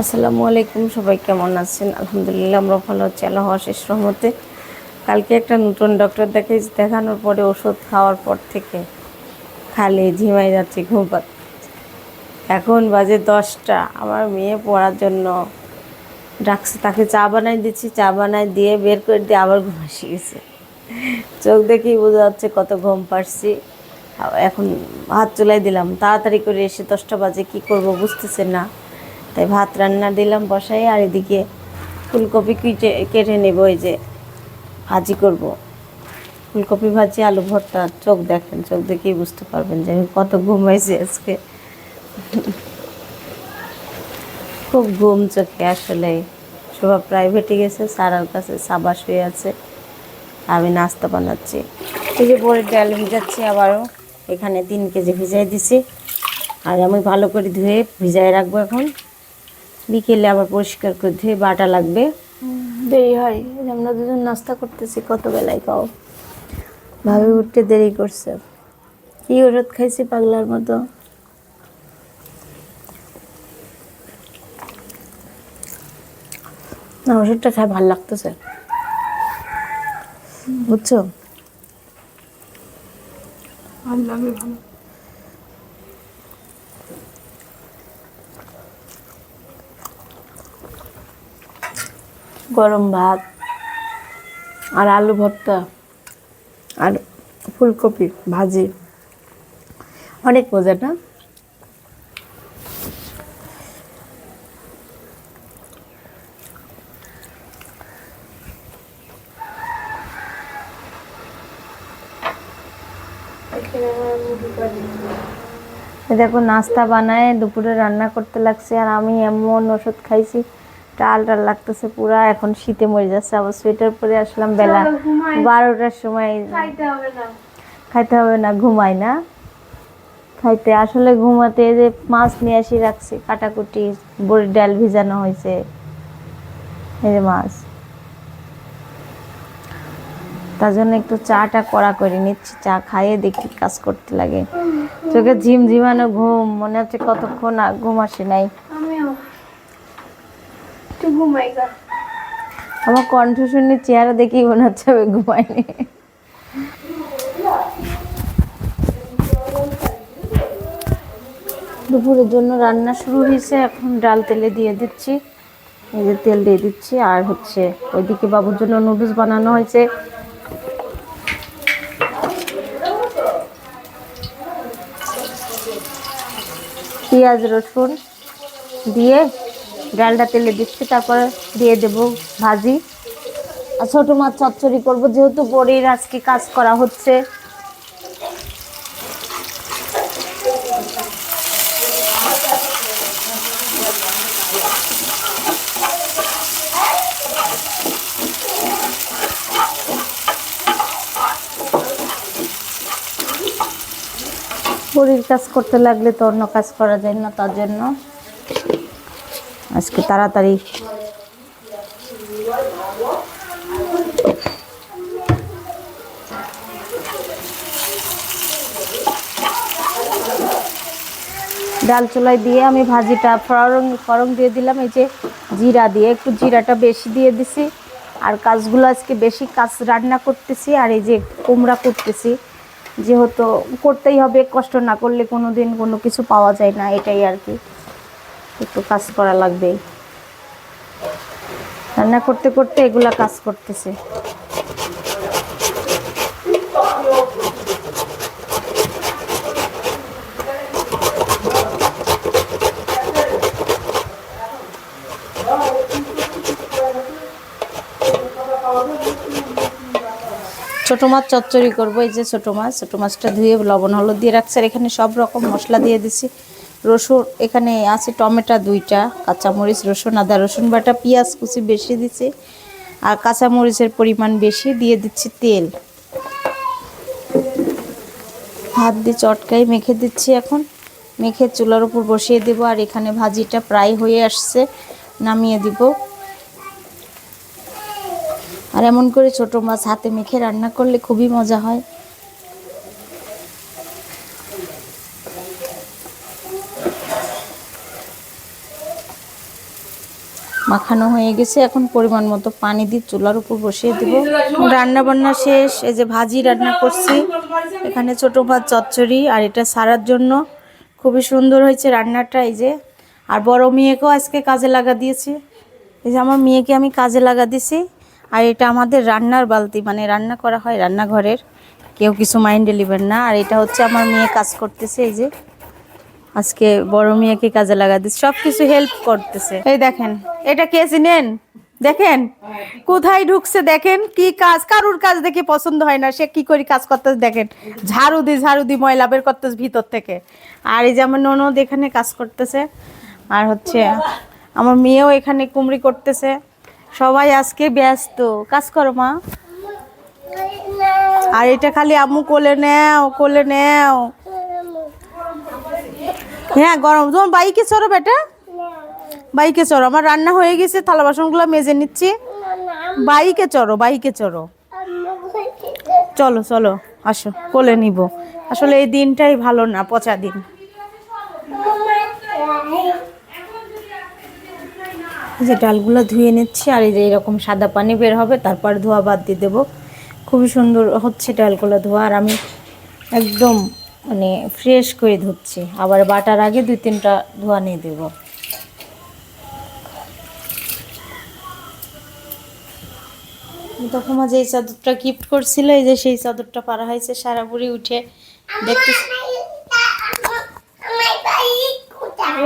আসসালামু আলাইকুম, সবাই কেমন আছেন? আলহামদুলিল্লাহ আমরা ভালো আছি আল্লাহ আশিস রহমতে। কালকে একটা নতুন ডক্টর দেখাই, দেখানোর পরে ওষুধ খাওয়ার পর থেকে খালি ঝিমাই যাচ্ছি, ঘুম এখন বাজে দশটা, আমার মেয়ে পড়ার জন্য ডাকছে, তাকে চা বানাই দিচ্ছি, চা বানাই দিয়ে বের করে দিয়ে আবার ঘুম এসে গেছে। চোখ দেখেই বোঝা যাচ্ছে কত ঘুম পারছি এখন হাত চুলাই দিলাম, তাড়াতাড়ি করে এসে দশটা বাজে, কি করব বুঝতেছে না। তাই ভাত রান্না দিলাম বসাই, আর এদিকে ফুলকপি কেটে কেটে নেব এই যে ভাজি করব। ফুলকপি ভাজি, আলু ভর্তা, চোখ দেখেন, চোখ দেখেই বুঝতে পারবেন যে আমি কত ঘুমাইছি আজকে। খুব ঘুম চোখে আসলে। শোভা প্রাইভেটে গেছে, সারার কাছে সাবাস হয়ে আছে। আমি নাস্তা বানাচ্ছি। এই যে পরে ডাল ভিজাচ্ছি আবারও। এখানে তিন কেজি ভিজাই দিছি। আর আমি ভালো করে ধুয়ে ভিজাই রাখব এখন। বিকেলে আবার পরিষ্কার করে ধুয়ে বাটা লাগবে। দেরি হয়। আমরা দুজন নাস্তা করতেছি কত বেলায় খাও? ভাবে উঠতে দেরি করছে। কি ওষুধ খাইছি পাগলার মতো? না ওষুধটা খাই ভালো লাগতেছে। বুঝছ? ভালো লাগে ভালো। গরম ভাত আর আলু ভর্তা আর ফুলকপি ভাজি। অনেক মজা না? দেখো নাস্তা বানায়, দুপুরে রান্না করতে লাগছে আর আমি এমন ওষুধ খাইছি। টাল টাল লাগতেছে পুরা এখন শীতে মরে যাচ্ছে আবার সোয়েটার পরে আসলাম বেলা বারোটার সময়। খাইতে হবে না। ঘুমাই না। খাইতে আসলে ঘুমাতে যে মাছ নিয়ে আসি রাখছি কাটাকুটি বড়ির ডাল ভিজানো হয়েছে। এই যে মাছ। তার জন্য একটু চাটা কড়া করে নিচ্ছি চা খাইয়ে দেখি কাজ করতে লাগে। চোখে ঝিমঝিমানো ঘুম মনে হচ্ছে কতক্ষণ ঘুম আসে নাই। একটু ঘুমাই গা। আমার কণ্ঠ শুনে চেহারা দেখেই মনে হচ্ছে আমি ঘুমাইনি। দুপুরের জন্য রান্না শুরু হয়েছে, এখন ডাল তেলে দিয়ে দিচ্ছি। এই যে তেল দিয়ে দিচ্ছি, আর হচ্ছে ওইদিকে বাবুর জন্য নুডলস বানানো হয়েছে। পেঁয়াজ রসুন দিয়ে ডালটা তেলে দিচ্ছি, তারপরে দিয়ে দেব ভাজি। আর ছোটো মাছ চচ্চড়ি করব, যেহেতু বড়ির আজকে কাজ করা হচ্ছে। বড়ির কাজ করতে লাগলে তো অন্য কাজ করা যায় না, তার জন্য। আজকে তাড়াতাড়ি। ডাল চুলাই দিয়ে আমি ভাজিটা ফরং ফরং দিয়ে দিলাম, এই যে জিরা দিয়ে। একটু জিরাটা বেশি দিয়ে দিছি। আর কাজগুলো আজকে বেশি কাজ রান্না করতেছি, আর এই যে কুমড়া করতেছি যেহেতু করতেই হবে, কষ্ট না করলে কোনো দিন কোনো কিছু পাওয়া যায় না, এটাই আর কি। একটু কাজ করা লাগবে। রান্না করতে করতে এগুলা কাজ করতেছে। ছোটো মাছ চচ্চড়ি করব, এই যে ছোটো মাছ। ছোটো মাছটা ধুয়ে লবণ, হলুদ দিয়ে রাখছে, আর এখানে সব রকম মশলা দিয়ে দিছি। রসুন, এখানে আছে টমেটো দুইটা, কাঁচামরিচ রসুন, আদা রসুন বাটা, পেঁয়াজ কুচি বেশি দিছি আর কাঁচামরিচের পরিমাণ বেশি দিয়ে দিচ্ছি তেল। হাত দিয়ে চটকাই মেখে দিচ্ছি এখন। মেখে চুলার উপর বসিয়ে দেবো, আর এখানে ভাজিটা প্রায় হয়ে আসছে, নামিয়ে দিব। আর এমন করে ছোট মাছ হাতে মেখে রান্না করলে খুবই মজা হয়। মাখানো হয়ে গেছে। এখন পরিমাণ মতো পানি দিয়ে চুলার উপর বসিয়ে দিব। রান্না বান্না শেষ। এই যে ভাজি রান্না করছি। এখানে ছোট ভাত চচ্চড়ি আর এটা সারার জন্য। খুবই সুন্দর হয়েছে রান্নাটা এই যে। আর বড় মেয়েকেও আজকে কাজে লাগা দিয়েছি। এই যে আমার মেয়েকে আমি কাজে লাগা দিছি। আর এটা আমাদের রান্নার বালতি। মানে রান্না করা হয় রান্নাঘরের। কেউ কিছু মাইন্ডে নেবেন না। আর এটা হচ্ছে আমার মেয়ে কাজ করতেছে এই যে। আজকে বড় মেয়েকে কাজে লাগা দিচ্ছে সব কিছু হেল্প করতেছে। এই দেখেন, এটা কে চিনেন? দেখেন, কোথায় ঢুকছে দেখেন, কি কাজ, কারুর কাজ দেখে পছন্দ হয় না, সে কি করে কাজ করতেছে দেখেন। ঝাড়ু দি ঝাড়ু দি ময়লা বের করতেছে ভিতর থেকে। আর এই যে আমার ননদ এখানে কাজ করতেছে, আর হচ্ছে আমার মেয়েও এখানে কুমড়ি করতেছে। সবাই আজকে ব্যস্ত, কাজ করো মা। আর এটা খালি আম্মু কোলে নেও কোলে নেও। হ্যাঁ গরম। তোমার বাইকে চড়ো বেটা। বাইকে চড়ো। আমার রান্না হয়ে গেছে থালা বাসনগুলো মেজে নিচ্ছি। বাইকে চড়ো বাইকে চড়ো। চলো চলো আসো কোলে নিব। আসলে এই দিনটাই ভালো না পচা দিন। যে ডালগুলো ধুয়ে নিচ্ছি আর এই যে এরকম সাদা পানি বের হবে তারপর ধোয়া বাদ দিয়ে দেবো। খুবই সুন্দর হচ্ছে ডালগুলো ধোয়া আর আমি একদম মানে ফ্রেশ করে ধুচ্ছি। আবার বাটার আগে দুই তিনটা ধোয়া নিয়ে দেবো। তখন যে এই চাদরটা গিফট করছিল এই যে সেই চাদরটা পারা হয়েছে সারা বুড়ি উঠে দেখতে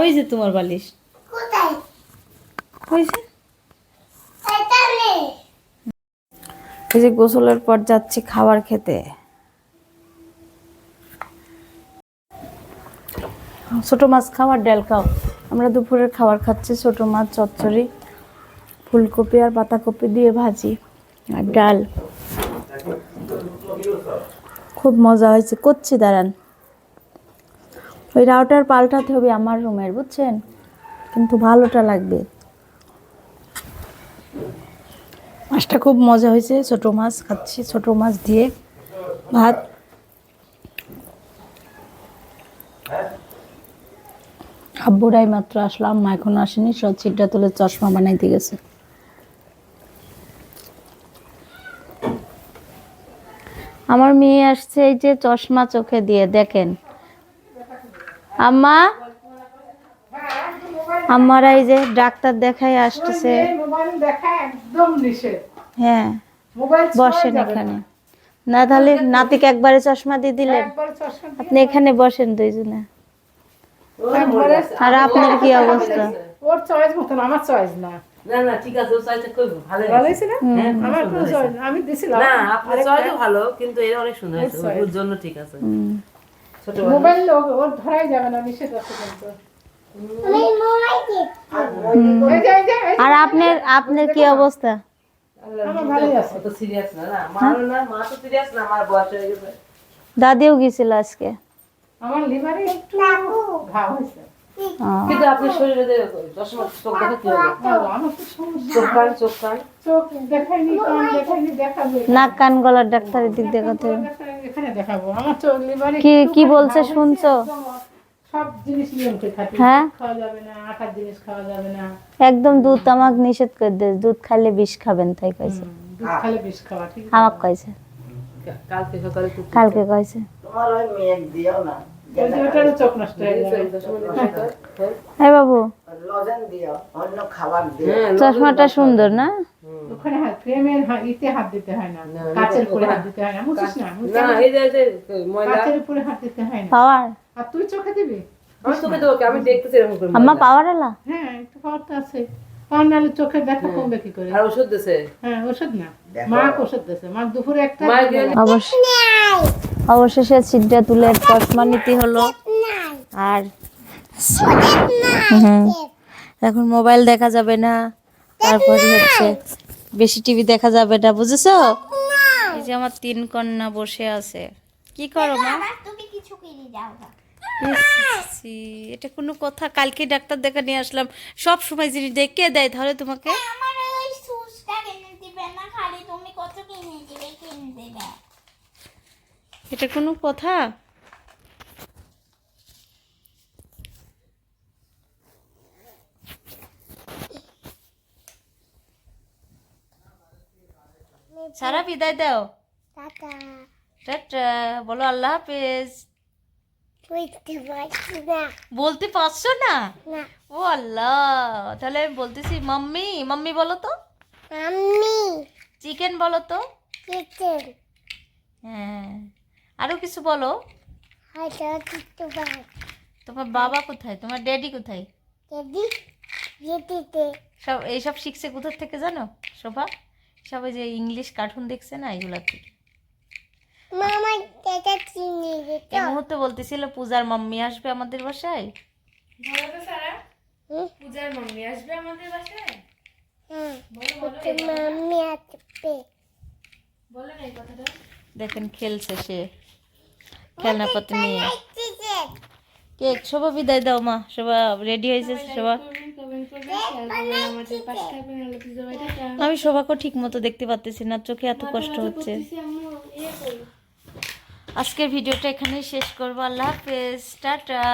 ওই যে তোমার বালিশ। ওই যে। এই যে গোসলের পর যাচ্ছি খাবার খেতে। ছোট মাছ খাওয়ার ডাল খাও। আমরা দুপুরের খাবার খাচ্ছি ছোট মাছ, চচ্চড়ি, ফুলকপি আর পাতাকপি দিয়ে ভাজি আর ডাল। খুব মজা হয়েছে। করছি, দাঁড়ান। ওই রাউটার পাল্টাতে হবে আমার রুমের, বুঝছেন? কিন্তু ভালোটা লাগবে। মাছটা খুব মজা হয়েছে। ছোট মাছ খাচ্ছি, ছোট মাছ দিয়ে ভাত। আব্বুরাই মাত্র আসলাম মা এখন আসেনি সব চিটটা তুলে চশমা বানাইতে গেছে। আমার মেয়ে আসছে এই যে চশমা চোখে দিয়ে দেখেন। আম্মা? আমারা এই যে ডাক্তার দেখাই আসতেছে। মোবাইল দেখা একদম নিষেধ হ্যাঁ বসেন এখানে। না তাহলে নাতিকে একবারে চশমা দিয়ে দিলেন। আপনি এখানে বসেন দুইজনে। আর আপনার কি অবস্থা? ওর চয়েস মতন আমার চয়েস না। না না ঠিক আছে ও চাইতে খুব ভালো ভালো হ্যাঁ, আমার চয়েস আমি দিছিলাম। না আপনার চয়েসও ভালো কিন্তু এটা অনেক সুন্দর ওর জন্য ঠিক আছে। মোবাইল ওর ধরাই যাবে না নিষেধ আছে কিন্তু। এই যে, এই যে, এই যে, আর আপনার আপনার কি অবস্থা? আমার ভালোই আছে। অত সিরিয়াস না না মারও না মা তো সিরিয়াস না আমার বয়স হয়ে গেছে। দাদিও গেছিল আজকে। আমার লিভারে একটু ঘাও হয়েছে। কিন্তু আপনি শরীরে চশমা চোখ দেখা কি হবে? আমার তো সমস্যা চোখ কান চোখ কান? চোখ দেখাইনি কান দেখাইনি দেখাবো নাক কান গলার ডাক্তারের দিক দেখাতে হবে। এখানে দেখাবো। আমার চোখ লিভারে কি কি বলছে শুনছো? একদম সব জিনিস নিয়ম করে খাতে হ্যাঁ? খাওয়া যাবে না আটার জিনিস খাওয়া যাবে না। একদম দুধ আমাক নিষেধ করে দে দুধ খাইলে বিষ খাবেন তাই কইছে। দুধ খালে বিষ খাওয়া ঠিক আমাক কইছে। কালকে সকালে কালকে কইছে। ওই হয়ে বাবু চশমাটা সুন্দর না ওখানে হাত ইতে হাত দিতে হয় না কাচের উপরে হাত দিতে হয় না বুঝছিস না না এই যে এই যে ময়লা কাচের উপরে হাত দিতে হয় না পাওয়ার আর তুই চোখে দিবি আমি তোকে দেবো আমি দেখতেছি ময়লা। পাওয়ার আলা হ্যাঁ একটু পাওয়ার তো আছে পাওয়ার নাহলে চোখের দেখা কমবে কি করে? আর ওষুধ দিছে? হ্যাঁ ওষুধ না। মা ওষুধ দিয়েছে মা দুপুরে একটা মায়ের গেলে অবশ্য অবশেষে তুলে চশমা নিতে হলো। আর হুম। এখন মোবাইল দেখা যাবে না। তারপরে হচ্ছে বেশি টিভি দেখা যাবে না বুঝেছ? এই যে আমার তিন কন্যা বসে আছে। কি করো মা? তুমি কিছু কিনে যাও না। ইস, ছি, এটা কোনো কথা। কালকে ডাক্তার দেখা নিয়ে আসলাম। সব সময় জিনিস দেখে দেয় ধরে তোমাকে? এটা কোনো কথা? সারা বিদায় দাও। টাটা। টাটা। বলো আল্লাহ হাফেজ। বলতে পারছ না? ও আল্লাহ তাহলে আমি বলতেছি মাম্মি মাম্মি বলো তো। আমি চিকেন বলো তো। কিচেন হ্যাঁ। আরও কিছু বলো। তোমার বাবা কোথায়? তোমার ড্যাডি কোথায়? যদি যেতে সব এইসব শিখছে কোথার থেকে জানো? শোভা? সবাই যে ইংলিশ কার্টুন দেখছে না এগুলা থেকে মামা এটা চিনি দিত এই মুহূর্তে বলতেছিল পূজার মাম্মি আসবে আমাদের বাসায়। পূজার মাম্মি আসবে আমাদের বাসায়? হ্যাঁ মাম্মি আসবে। দেখেন খেলছে সে। খেলনাপাতি নিয়ে। কেক শোভা বিদায় দাও মা। শোভা রেডি হয়েছে শোভা। আমি শোভাকে ঠিক মতো দেখতে পাচ্তেছি না চোখে এত কষ্ট হচ্ছে। আজকের ভিডিওটা এখানে শেষ করব। আল্লাহ হাফেজ। টাটা।